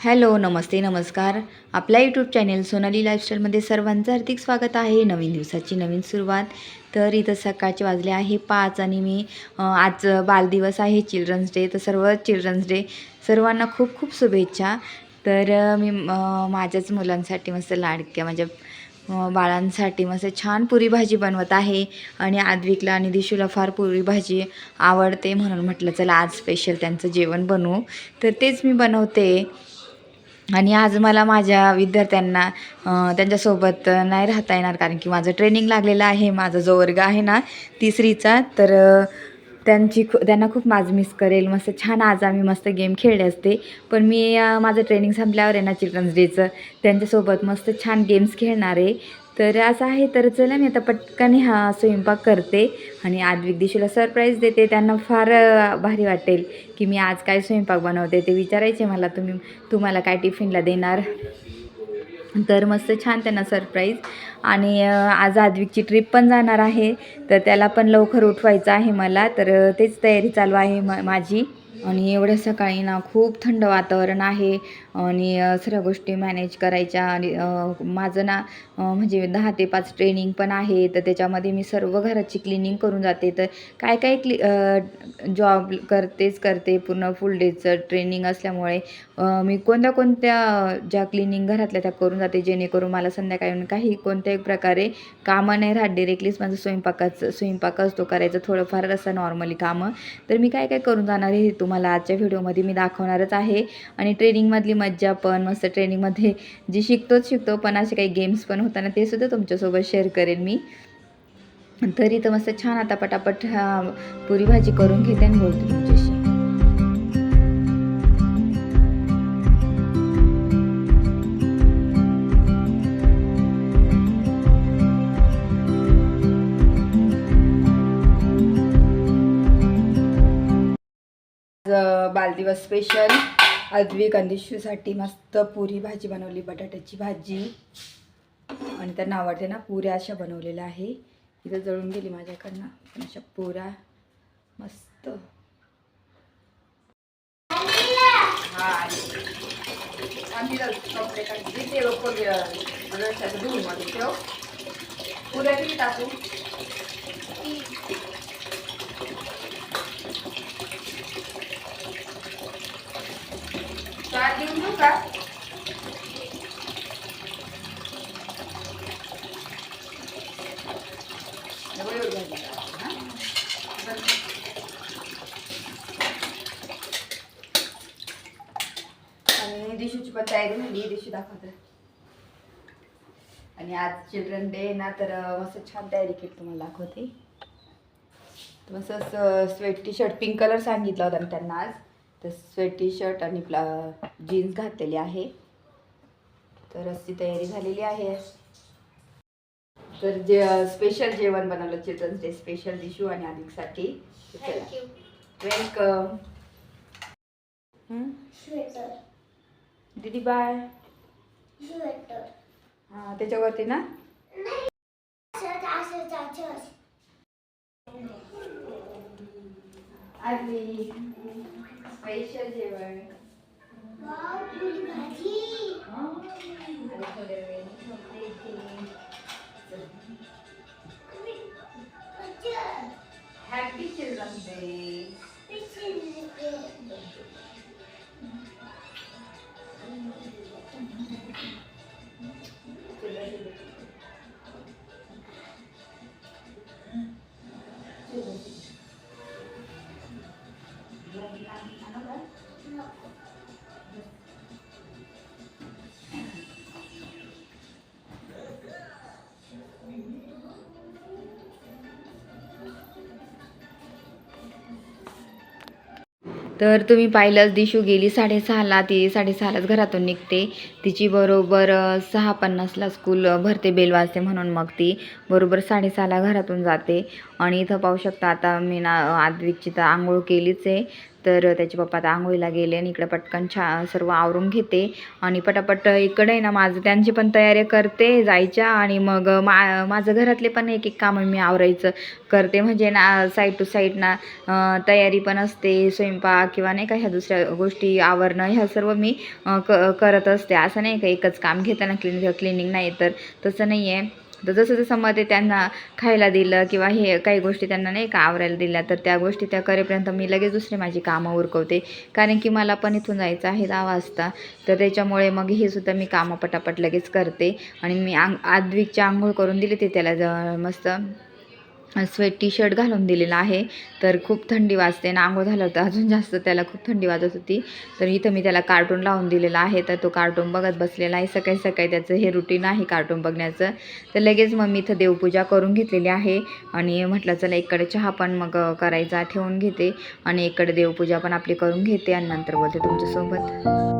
Hello नमस्ते नमस्कार. आपल्या YouTube channel Sonali लाईफस्टाईलमध्ये सर्वांचं हार्दिक स्वागत आहे. नवीन दिवसाची नवीन सुरुवात. तर इथं सकाळचे वाजले आहे पाच आणि मी आज बालदिवस आहे चिल्ड्रन्स डे तर सर्व चिल्ड्रन्स डे सर्वांना खूप खूप शुभेच्छा. तर मी माझ्याच मुलांसाठी मस्त लाडक्या माझ्या बाळांसाठी मस्त छान पुरी भाजी बनवत आहे. आणि आद्विकला आणि दिशूला फार पुरी भाजी आवडते म्हणून म्हटलं चला आज स्पेशल त्यांचं जेवण बनवू. तर तेच मी बनवते. आणि आज मला माझ्या विद्यार्थ्यांना त्यांच्यासोबत नाही राहता येणार कारण की माझं ट्रेनिंग लागलेलं आहे माझा जो वर्ग आहे ना तिसरीचा तर त्यांची खू त्यांना खूप माझ मिस करेल. मस्त छान आज आम्ही मस्त गेम खेळले असते. पण मी माझं ट्रेनिंग संपल्यावर आहे ना चिल्ड्रन्स डेचं त्यांच्यासोबत मस्त छान गेम्स खेळणार आहे. तर असं आहे तर चला मी आता पटकन हा स्वयंपाक करते आणि आद्विक दिशेला सरप्राईज देते. त्यांना फार भारी वाटेल की मी आज काय स्वयंपाक बनवते ते विचारायचे मला. तुम्ही तुम्हाला काय टिफिनला देणार? तर मस्त छान त्यांना सरप्राईज आणि आज आद्विकची ट्रिप पण जाणार आहे. तर त्याला पण लवकर उठवायचं आहे मला. तर तेच तयारी चालू आहे म माझी. आणि एवढ्या सकाळी ना खूप थंड वातावरण आहे. आणि सगळ्या सर्व गोष्टी मॅनेज करायच्या आणि माझं ना म्हणजे दहा ते पाच ट्रेनिंग पण आहे तर त्याच्यामध्ये मी सर्व घराची क्लिनिंग करून जाते. तर काय काय क्लि जॉब करतेच करते पूर्ण फुल डेचं ट्रेनिंग असल्यामुळे मी कोणत्या कोणत्या ज्या क्लिनिंग घरातल्या त्या करून जाते जेणेकरून मला संध्याकाळी काही कोणत्याही प्रकारे कामं नाही राहत. डिरेक्टलीच माझं स्वयंपाकाचं स्वयंपाक असतो करायचं थोडंफार असं नॉर्मली कामं. तर मी काय काय करून जाणार आहे हे तुम्हाला आजच्या व्हिडिओमध्ये मी दाखवणारच आहे. आणि ट्रेनिंगमधली मज्जा पण मस्त ट्रेनिंगमध्ये जी शिकतोच शिकतो पण असे काही गेम्स पण होताना ते सुद्धा तुमच्यासोबत शेअर करेन मी. तरी तर मस्त छान आता पटापट पुरी भाजी करून घेते आणि बोलते तुमच्याशी. बालदिवस स्पेशल आजवी कंदिशूसाठी मस्त पुरी भाजी बनवली बटाट्याची भाजी आणि त्यांना आवडते ना पुऱ्या अशा बनवलेल्या आहे इथं जळून गेली माझ्याकडनं पण अशा पुऱ्या मस्त हा ठेव पुऱ्या किती टाकू देऊन घेऊ का? आणि दिशूची पण तयारी झाली दिशू दाखवते. आणि आज चिल्ड्रन डे ना तर मस्त छान तयारी केली तुम्हाला दाखवते. मस्त sweat T shirt pink colour सांगितला होता मी त्यांना आज. तर स्वेट टी शर्ट आणि प्ला जीन्स घातलेली आहे. तर अशी तयारी झालेली आहे. तर जे स्पेशल जेवण बनवलं चिल्ड्रन्स डे स्पेशल दिशू आणि थँक्यू वेलकम दीदी बाय हां त्याच्यावरती ना? स्पेशल जेवण तर तुम्ही पाहिलंच दिशू गेली साडेसहाला ती साडेसहालाच घरातून निघते. तिची बरोबर सहा पन्नासला स्कूल भरते बेल वाजते म्हणून मग ती बरोबर साडेसहाला घरातून जाते. आणि इथं पाहू शकता आता मी ना आदविकची तर आंघोळ केलीच आहे. तर त्याचे पप्पा आता आंघोळीला गेले आणि इकडं पटकन छा सर्व आवरून घेते. आणि पटापट इकडे आहे ना माझं त्यांची पण तयारी करते जायच्या. आणि मग मा माझं घरातले पण एक एक कामं मी आवरायचं करते. म्हणजे ना साईड टू साईड ना तयारी पण असते स्वयंपाक किंवा नाही का ह्या दुसऱ्या गोष्टी आवरणं ह्या सर्व मी क करत असते. असं नाही का एकच काम घेताना क्लिन क्लिनिंग नाही तर तसं नाही आहे तर जसं जसं मध्ये त्यांना खायला दिलं किंवा हे काही गोष्टी त्यांना नाही का आवरायला दिल्या तर त्या गोष्टी त्या करेपर्यंत मी लगेच दुसरे माझी कामं उरकवते. कारण की मला पण इथून जायचं आहे दहा वाजता तर त्याच्यामुळे मग हे सुद्धा मी कामं पटापट लगेच करते. आणि मी आंग आद्विकची आंघोळ करून दिली ते त्याला मस्त स्वेट टी शर्ट घालून दिलेला आहे. तर खूप थंडी वाजते. ना आंघोळ झालं होतं. अजून जास्त त्याला खूप थंडी वाजत होती. तर इथं मी त्याला कार्टून लावून दिलेला आहे. तर तो कार्टून बघत बसलेला आहे. सकाळी सकाळी त्याचं हे रुटीन आहे कार्टून बघण्याचं. तर लगेच मग मी इथं देवपूजा करून घेतलेली आहे. आणि म्हटलं चला इकडे चहा पण मग करायचा ठेवून घेते. आणि इकडे देवपूजा पण आपली करून घेते. आणि नंतर बोलते तुमच्यासोबत.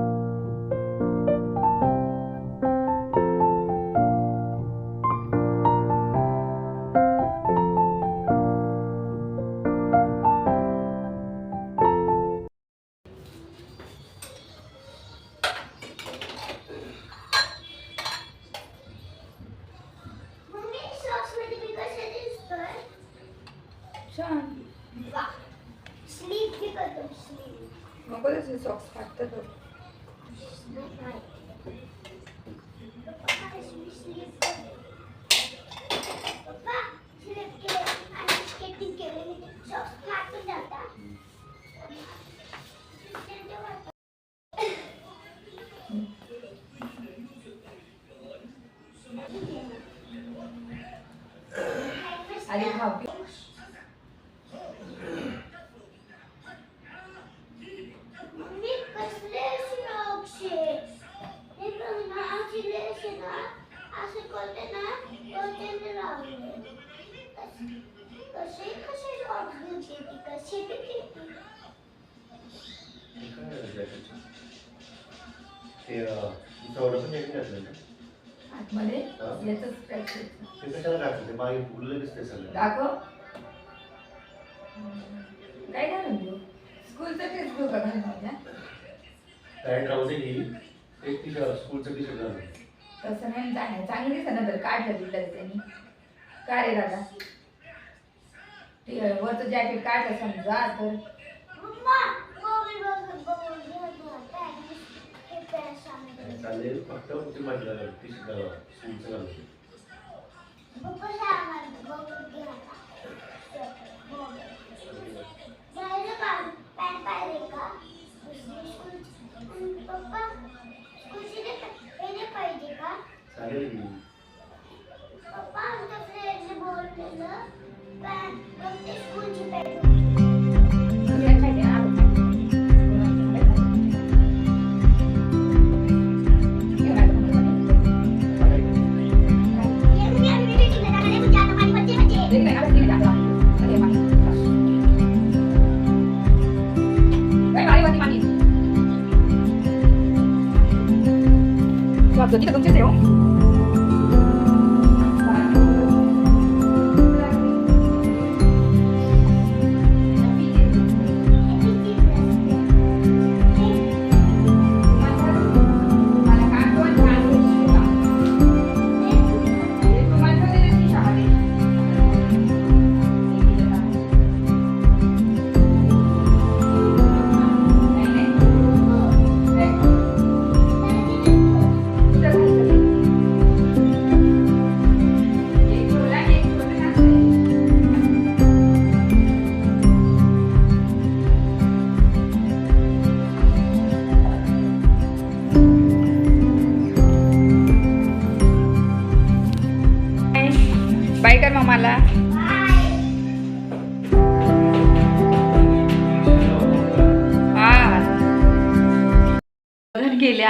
have काय घालून देऊ? स्कूलचं ड्रेस घेऊ का घालून माझ्या काय ट्राउझर घेईल एक टी शर्ट स्कूलचं टी शर्ट घालून तसं नाही चांगलं चांगली दिसत ना तर काढलं दिलं त्यांनी. का रे दादा? ते वरचं जॅकेट काढलं समजा तर. हे चालेल फक्त ते म्हटलं टी शर्ट घाला स्कूलचं घालून पप्पा सांगा बघून घ्या जायचं का पॅन्ट पाहिजे का दुसरी स्कूल पप्पा स्कूलची हे नाही पाहिजे का चालेल की पप्पा आमच्या फ्रेंडने बोललेलं पॅन्ट प्रत्येक स्कूलची पॅन्ट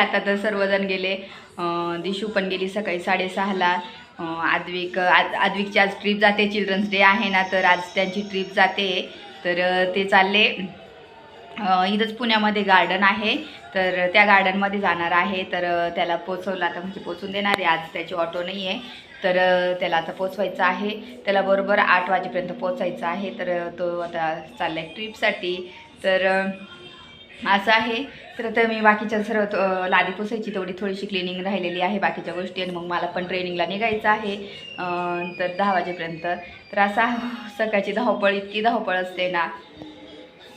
आता तर सर्वजण गेले. दिशू पण गेली सकाळी साडेसहाला. अं, आद्विक आज आद्विकची आज ट्रिप जाते चिल्ड्रन्स डे आहे ना तर आज त्यांची ट्रिप जाते. तर ते चालले. इथंच पुण्यामध्ये गार्डन आहे. तर त्या गार्डनमध्ये जाणार आहे. तर त्याला पोचवलं आता म्हणजे पोचून देणार आहे. आज त्याची ऑटो नाही आहे. तर त्याला आता पोचवायचं आहे. त्याला बरोबर आठ वाजेपर्यंत पोचायचं आहे. तर तो आता चालला आहे ट्रिपसाठी तर असं आहे. तर आता मी बाकीच्या सर्व लादी पुसायची तेवढी थोडीशी क्लिनिंग राहिलेली आहे बाकीच्या गोष्टी आणि मग मला पण ट्रेनिंगला निघायचं आहे. तर दहा वाजेपर्यंत. तर असा सकाळची धावपळ इतकी धावपळ असते ना.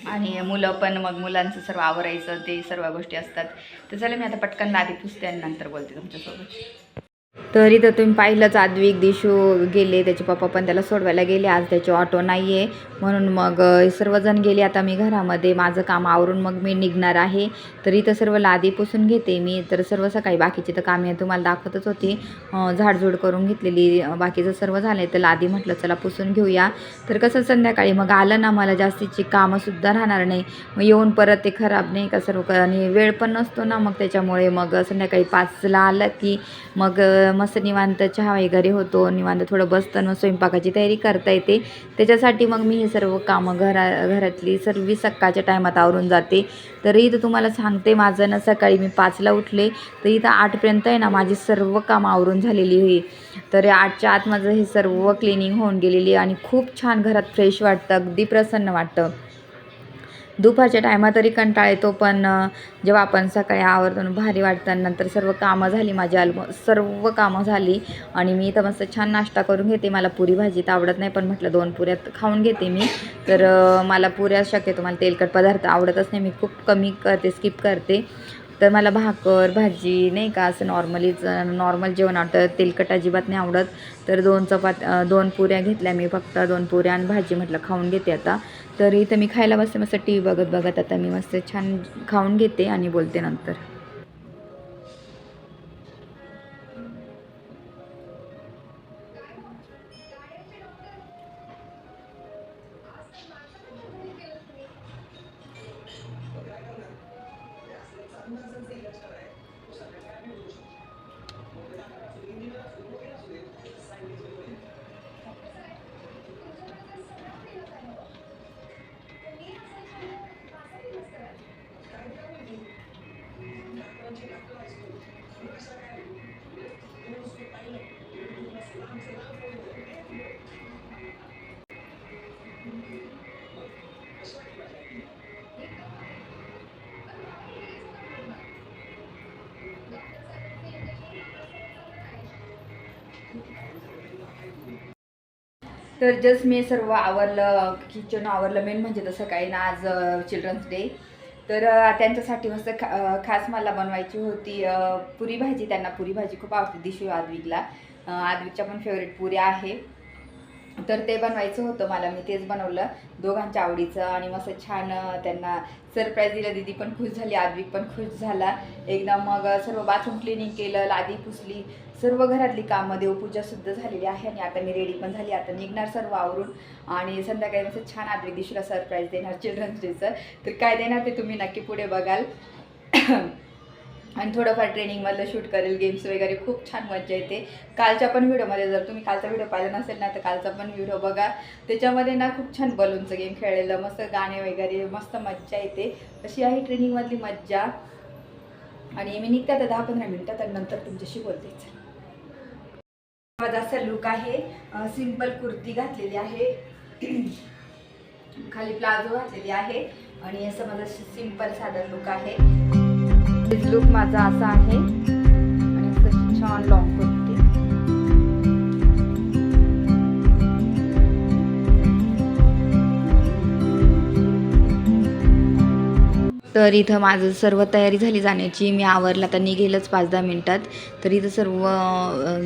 आणि मुलं पण मग मुलांचं सर्व आवरायचं ते सर्व गोष्टी असतात. तर चला मी आता पटकन लादी पुसते आणि नंतर बोलते तुमच्यासोबत. तर इथं तुम्ही पाहिलंच आद्विक दिशू गेले त्याचे पप्पा पण त्याला सोडवायला गेले. आज त्याची ऑटो नाही आहे म्हणून मग सर्वजण गेले. आता मी घरामध्ये माझं काम आवरून मग मी निघणार आहे. तर इथं सर्व लादी पुसून घेते मी. तर सर्व सकाळी बाकीची तर कामे तुम्हाला दाखवतच होती. झाडझूड करून घेतलेली बाकीचं सर्व झालं तर लादी म्हटलं चला पुसून घेऊया. तर कसं संध्याकाळी मग आलं ना मला जास्तीची कामंसुद्धा राहणार नाही. मग येऊन परत ते खराब नाही का सर्व आणि वेळ पण नसतो ना मग त्याच्यामुळे मग संध्याकाळी पाचला आलं की मग मस्त निवांत चहा वगैरे होतो निवांत थोडं बसतं मग स्वयंपाकाची तयारी करता येते. त्याच्यासाठी मग मी हे सर्व कामं घरा घरातली सर्व सकाळच्या टायमात आवरून जाते. तर इथं तुम्हाला सांगते माझं ना सकाळी मी पाचला उठले तर इथं आठपर्यंत आहे ना माझी सर्व कामं आवरून झालेली होई तर आठच्या आत माझं हे सर्व क्लिनिंग होऊन गेलेली आहे आणि खूप छान घरात फ्रेश वाटतं अगदी प्रसन्न वाटतं. दुपारच्या टायमात तरी कंटाळ येतो पण जेव्हा आपण सकाळी आवर्जून भारी वाटतं नंतर सर्व कामं झाली माझी अल्ब सर्व कामं झाली आणि मी इथं मस्त छान नाश्ता करून घेते. मला पुरी भाजी तर आवडत नाही पण म्हटलं दोन पुऱ्या खाऊन घेते मी. तर मला पुऱ्या शक्यतो मला तेलकट पदार्थ आवडतच नाही. मी खूप कमी करते स्किप करते. तर मला भाकर भाजी नाही का असं नॉर्मलीच नॉर्मल जेवण आवडतं. तेलकट अजिबात नाही आवडत. तर दोन चपात दोन पुऱ्या घेतल्या मी फक्त. दोन पुऱ्या आणि भाजी म्हटलं खाऊन घेते आता. तर इथं मी खायला बसते मस्त टी व्ही बघत बघत आता मी मस्त छान खाऊन घेते आणि बोलते नंतर. तर जस्ट मी सर्व आवरलं किचन आवरलं मेन म्हणजे तसं काही ना आज चिल्ड्रन्स डे तर त्यांच्यासाठी मस्त खा खास मला बनवायची होती पुरी भाजी. त्यांना पुरी भाजी खूप आवडते दिशू आदविकला. आदविकच्या पण फेवरेट पुऱ्या आहे. तर ते बनवायचं होतं मला. मी तेच बनवलं. दोघांच्या आवडीचं आणि मस्त छान त्यांना सरप्राईज दिलं. दीदी पण खुश झाली आदवी पण खुश झाला. एकदम मग सर्व बाथरूम क्लिनिंग केलं लादी पुसली. सर्व घरातली कामं देवपूजासुद्धा झालेली आहे आणि आता मी रेडी पण झाली. आता निघणार सर्व आवरून आणि संध्याकाळी मस्त छान आदवी दिशीला सरप्राईज देणार चिल्ड्रन्स डेचं तर काय देणार ते तुम्ही नक्की पुढे बघाल. आणि थोडंफार ट्रेनिंगमधलं शूट करेल गेम्स वगैरे खूप छान मजा येते. कालच्या पण व्हिडिओमध्ये जर तुम्ही कालचा व्हिडिओ पाहिला नसेल ना तर कालचा पण व्हिडिओ बघा. त्याच्यामध्ये ना खूप छान बलूनचं गेम खेळलेलं मस्त गाणे वगैरे मस्त मज्जा येते. अशी आहे ट्रेनिंगमधली मज्जा. आणि मी निघते आता दहा पंधरा मिनटं आणि नंतर तुमच्याशी बोलतेच माझा असा लुक आहे. सिंपल कुर्ती घातलेली आहे. खाली प्लाझो घातलेली आहे. आणि असं माझा सिंपल साधा लुक आहे. लुक माझा असा आहे. आणि छान लॉंग तर इथं माझं सर्व तयारी झाली जाण्याची. मी आवरला तर निघेलच पाच दहा मिनटात. तर इथं सर्व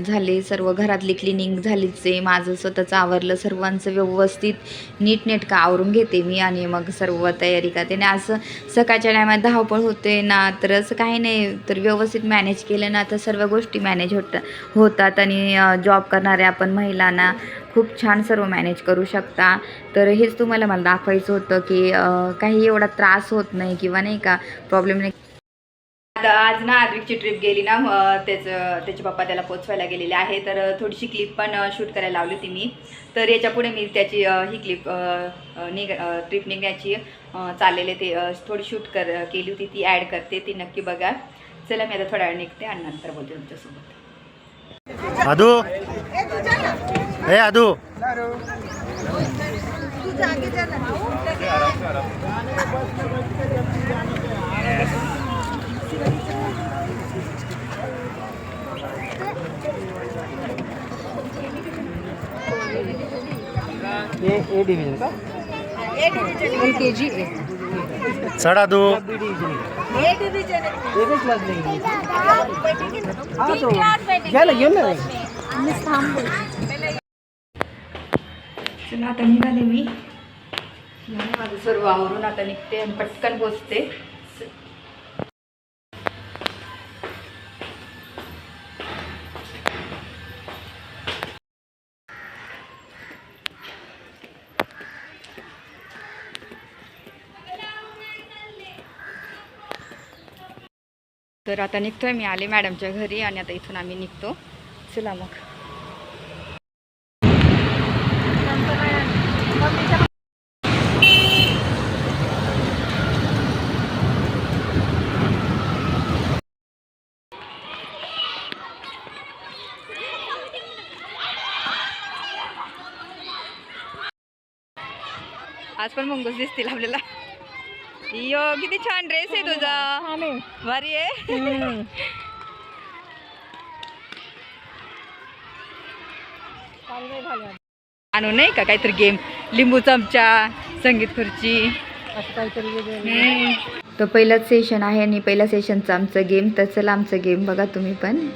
झाले सर्व घरातली क्लिनिंग झालीच. आहे माझं स्वतःचं आवरलं सर्वांचं व्यवस्थित नीटनेटकं आवरून घेते मी आणि मग सर्व तयारी करते. आणि असं सकाळच्या टायमात धावपळ होते ना तर असं काही नाही. तर व्यवस्थित मॅनेज केलं ना तर सर्व गोष्टी मॅनेज होत होतात. आणि जॉब करणाऱ्या आपण महिलांना खूप छान सर्व मॅनेज करू शकता. तर हेच तुम्हाला मला दाखवायचं होतं की काही एवढा त्रास होत नाही किंवा नाही का प्रॉब्लेम नाही. आता आज ना आद्विकची ट्रिप गेली ना त्याचं त्याचे पप्पा त्याला पोचवायला गेलेले आहे. तर थोडीशी क्लिप पण शूट करायला लावली होती मी. तर याच्यापुढे मी त्याची ही क्लिप निघ ट्रिप निघण्याची चाललेले ते थोडी शूट कर केली होती. ती ॲड करते ती नक्की बघा. चला मी आता थोड्या वेळ निघते आणि नंतर बोलते तुमच्यासोबत. ए आदू ये ए डिवीज़न का ए केजी ए चढ़ा दो ए डिवीज़न ए क्लास लेंगे हाँ तो क्या लगे ना मिस थाम चला आता निघाले मी माझं सर्व आवरून आता निघते आणि पटकन पोचते. तर आता निघतोय मी आले मॅडमच्या घरी आणि आता इथून आम्ही निघतो. चला मग. आज पण मुंगूस दिसतील आपल्याला. यो किती छान ड्रेस आहे तुझा. भारी आहे. आणू नाही का काहीतरी गेम लिंबू चमचा संगीत खुर्ची. तो पहिलाच सेशन आहे आणि पहिल्या सेशनचा आमचं गेम तर चला आमचं गेम बघा तुम्ही पण.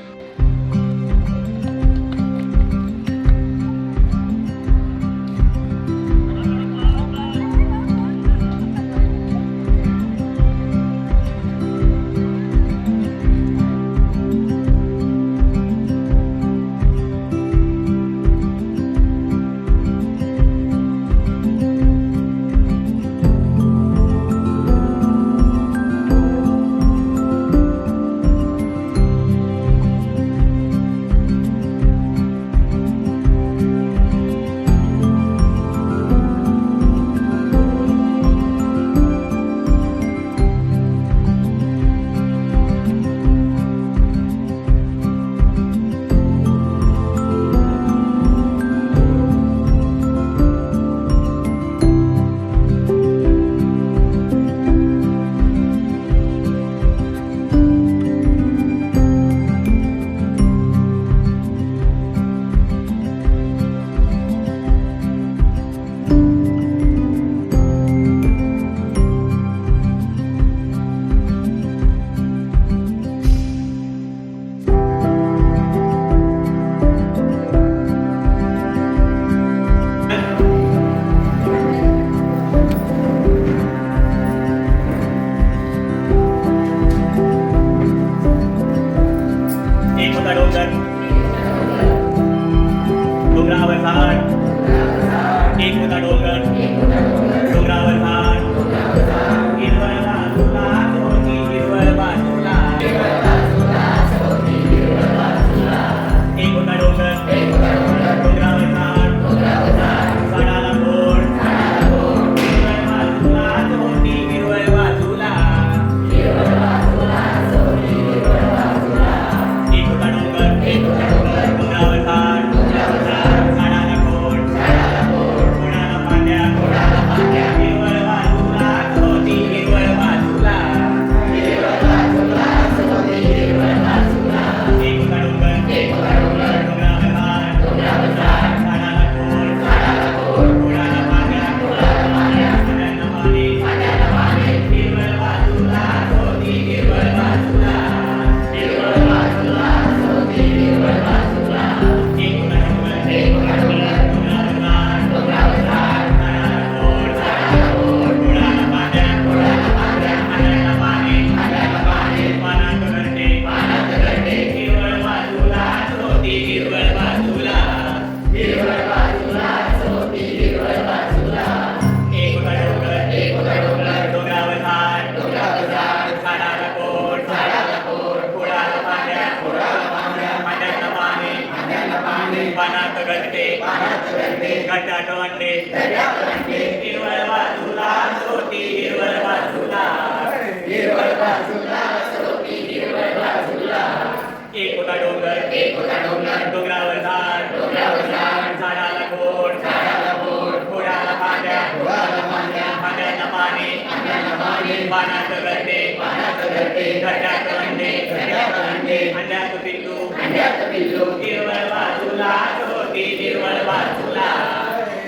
अंड्यात पिल्लू अंड्यात पिल्लू हिरवळ बाजूला छोटी हिरवळ बाजूला.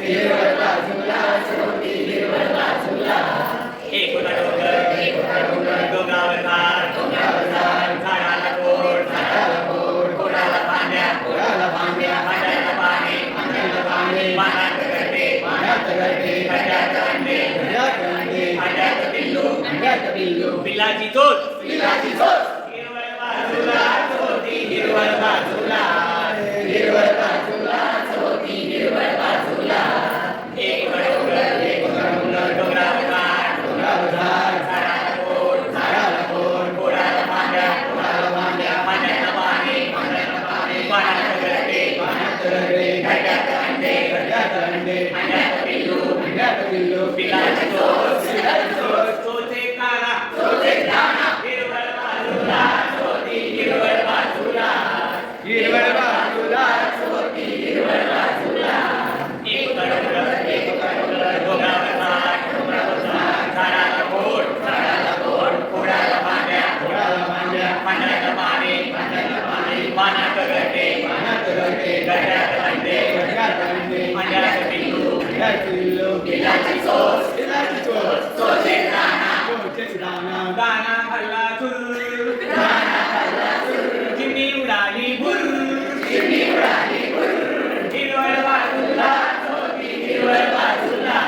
हिरवळ बाजूला छोटी हिरवळ बाजूला. एक होता डोंगर? एक होता डोंगर? डोंगरावर झाड. डोंगरावर झाड. झाडाला कोड झाडाला कोड कोडाला पाण्या कोडाला पाण्या पाण्याला पाणी. पाण्याला पाणी. पाण्यात करते पाण्यात करते खड्यात अंडे. खड्यात अंडे. खड्यात पिल्लू. खड्यात पिल्लू. पिल्लाची चोच पिल्लाची चोच हिरवळ बाजूला हिरवळ बाजूला चोती हिरवळ बाजूला एक डोंगर एक डोंगर डोंगरावर घाट डोंगरावर घाट झाडाला कोड झाडाला कोड कोडाला मांड्या कोडाला मांड्या मांड्याला पाणी मांड्याला पाणी पाण्यात गरडे पाण्यात गरडे खड्ड्यात अंडे खड्ड्यात अंडे अंड्यात पिल्लू अंड्यात पिल्लू पिलाची चोच पिलाची चोच चोचे काना चोचे काना हिरवळ बाजूला चोती हिरवळ बाजूला हिरवळ बाजूला चोती हिरवळ बाजूला एक डोंगर एक डोंगर डोंगरावर घाट डोंगरावर घाट झाडाला खोड झाडाला खोड खोडाला मांड्या खोडाला मांड्या मांड्याला पाणी मांड्याला पाणी पाण्यात गड्डे पाण्यात गड्डे गड्ड्यात अंडे गड्ड्यात अंडे अंड्यात पिल्लू अंड्यात पिल्लू पिलाची चोच पिलाची चोच चोचे दाना चोचे दाना दाना खाल्ला चुर दाना खाल्ला चुर चिमणी उडाली भुर चिमणी उडाली भुर हिरवळ बाजूला चोती हिरवळ बाजूला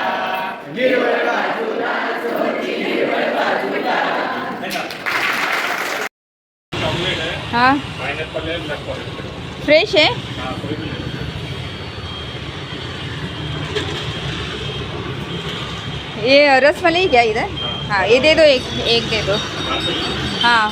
हिरवळ बाजूला चोती हिरवळ बाजूला चॉकलेट आहे हां पायनॅपल आहे ब्लॅक फॉरेस्ट फ्रेश आहे हां कोई भी ले लो. ये रसमलाई क्या इधर हाँ ये दे दो एक एक दे दो हाँ, सही है. हाँ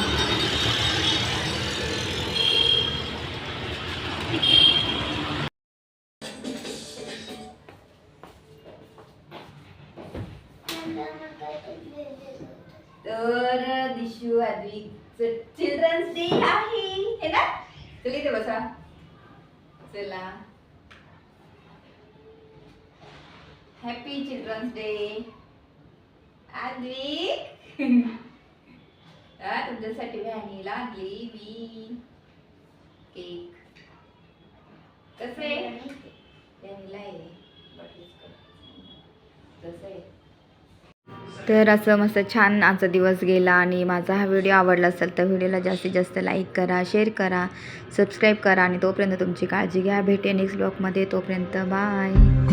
तर दिशू आद्विकचं चिल्ड्रन्स डे आहे हे ना चल इथे बसा चला हॅपी चिल्ड्रन्स डे आद्विक हा तुमच्यासाठी व्हॅनिला आणली मी केक. कसं? आहे व्हॅनिला आहे. कसं आहे. तर असं मस्त छान आजचा दिवस गेला आणि माझा हा व्हिडिओ आवडला असेल तर व्हिडिओला जास्तीत जास्त लाईक करा शेअर करा सबस्क्राईब करा आणि तोपर्यंत तुमची काळजी घ्या. भेटे नेक्स्ट ब्लॉगमध्ये. तोपर्यंत बाय.